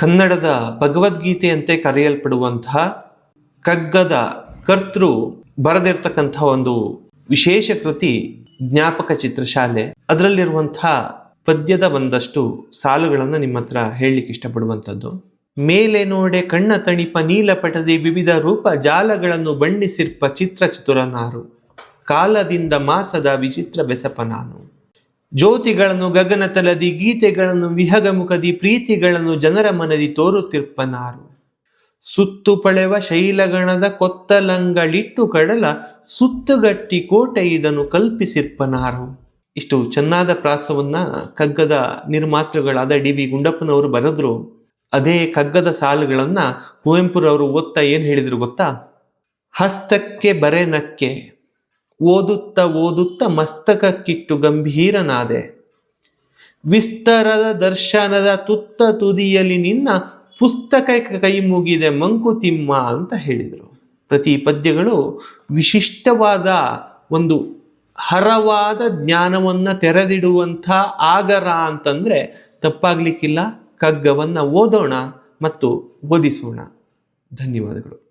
ಕನ್ನಡದ ಭಗವದ್ಗೀತೆಯಂತೆ ಕರೆಯಲ್ಪಡುವಂತಹ ಕಗ್ಗದ ಕರ್ತೃ ಬರೆದಿರ್ತಕ್ಕಂತಹ ಒಂದು ವಿಶೇಷ ಕೃತಿ ಜ್ಞಾಪಕ ಚಿತ್ರಶಾಲೆ. ಅದರಲ್ಲಿರುವಂತಹ ಪದ್ಯದ ಒಂದಷ್ಟು ಸಾಲುಗಳನ್ನು ನಿಮ್ಮ ಹತ್ರ ಹೇಳಲಿಕ್ಕೆ ಇಷ್ಟಪಡುವಂಥದ್ದು. ಮೇಲೆ ನೋಡೆ ಕಣ್ಣ ತಣಿಪ ನೀಲಪಟದಿ ವಿವಿಧ ರೂಪ ಜಾಲಗಳನ್ನು ಬಣ್ಣಿಸಿರ್ಪ ಚಿತ್ರ ಚತುರನಾರು. ಕಾಲದಿಂದ ಮಾಸದ ವಿಚಿತ್ರ ಬೆಸಪ ನಾನು. ಜ್ಯೋತಿಗಳನ್ನು ಗಗನ ತಲದಿ ಗೀತೆಗಳನ್ನು ವಿಹಗಮುಖದಿ, ಪ್ರೀತಿಗಳನ್ನು ಜನರ ಮನದಿ ತೋರುತ್ತಿರ್ಪನಾರು. ಸುತ್ತು ಪಳೆವ ಶೈಲಗಣದ ಕೊತ್ತಲಂಗಳಿಟ್ಟು ಕಡಲ ಸುತ್ತುಗಟ್ಟಿ ಕೋಟೆ ಇದನ್ನು ಕಲ್ಪಿಸಿರ್ಪನಾರು. ಇಷ್ಟು ಚೆನ್ನಾದ ಪ್ರಾಸವನ್ನ ಕಗ್ಗದ ನಿರ್ಮಾತೃಗಳಾದ ಡಿ ವಿ ಗುಂಡಪ್ಪನವರು ಬರೆದ್ರು. ಅದೇ ಕಗ್ಗದ ಸಾಲುಗಳನ್ನ ಕುವೆಂಪುರವರು ಓದ್ತಾ ಏನ್ ಹೇಳಿದ್ರು ಗೊತ್ತಾ? ಹಸ್ತಕ್ಕೆ ಬರೆನಕ್ಕೆ ಓದುತ್ತ ಓದುತ್ತ ಮಸ್ತಕಕ್ಕಿಟ್ಟು ಗಂಭೀರನಾದೆ. ವಿಸ್ತರದ ದರ್ಶನದ ತುತ್ತ ತುದಿಯಲ್ಲಿ ನಿನ್ನ ಪುಸ್ತಕ ಕೈ ಮುಗಿದೆ ಮಂಕುತಿಮ್ಮ ಅಂತ ಹೇಳಿದರು. ಪ್ರತಿ ಪದ್ಯಗಳು ವಿಶಿಷ್ಟವಾದ ಒಂದು ಹರವಾದ ಜ್ಞಾನವನ್ನ ತೆರೆದಿಡುವಂಥ ಆಗರ ಅಂತಂದ್ರೆ ತಪ್ಪಾಗ್ಲಿಕ್ಕಿಲ್ಲ ಕಗ್ಗವನ್ನು ಓದೋಣ ಮತ್ತು ಓದಿಸೋಣ. ಧನ್ಯವಾದಗಳು.